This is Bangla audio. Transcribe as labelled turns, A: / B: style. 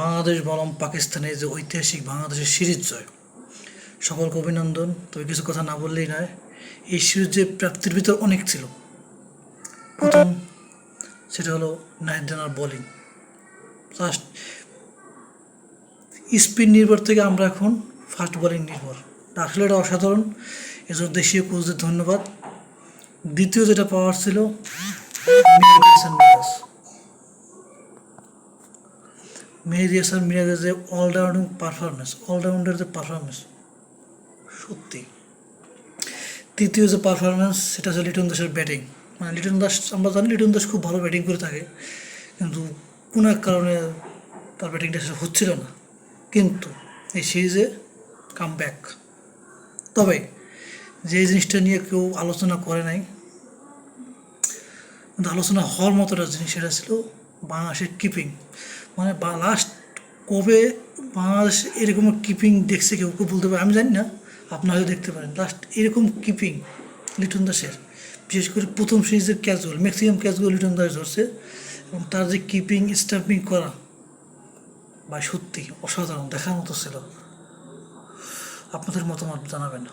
A: বাংলাদেশ বলম পাকিস্তানের যে ঐতিহাসিক বাংলাদেশের সিরিজ জয়। সকলকে অভিনন্দন, তবে কিছু কথা না বললেই নয়, এই সিরিজ সিরিজের প্রাপ্তির ভিতর অনেক ছিল। প্রথম সেটা হলো নাহিদ রানার বোলিং। ফার্স্ট স্পিন নির্ভর থেকে আমরা এখন ফাস্ট বোলিং নির্ভর। আসলে এটা অসাধারণ, এজন্য দেশীয় কোচদের ধন্যবাদ। দ্বিতীয় যেটা পাওয়ার ছিল মেহেদি হাসান মিরাজের যে অলরাউন্ডিং পারফরমেন্স অলরাউন্ডার যে পারফরমেন্স সত্যি। তৃতীয় যে পারফরমেন্স সেটা হচ্ছে লিটন দাসের ব্যাটিং মানে লিটন দাস, আমরা জানি লিটন দাস খুব ভালো ব্যাটিং করে থাকে, কিন্তু কোনো এক কারণে তার ব্যাটিংটা হচ্ছিল না। কিন্তু এই সিরিজে কাম ব্যাক তবে যে জিনিসটা নিয়ে কেউ আলোচনা করে নাই, কিন্তু আলোচনা হওয়ার মতো একটা জিনিস সেটা ছিল বাংলাদেশের কিপিং মানে লাস্ট কবে বাংলাদেশ এরকম কিপিং দেখছে কেউ? কেউ বলতে পারে, আমি জানি না। আপনারা দেখতে পারেন। লাস্ট এরকম কিপিং লিটন দাসের। বিশেষ করে প্রথম সিরিজের ক্যাচগুলো ম্যাক্সিমাম ক্যাচগুলো লিটন দাস ধরছে। এবং তার যে কিপিং স্টাম্পিং করা বা সত্যি অসাধারণ, দেখার মতো ছিল। আপনাদের মতামত জানাবেন।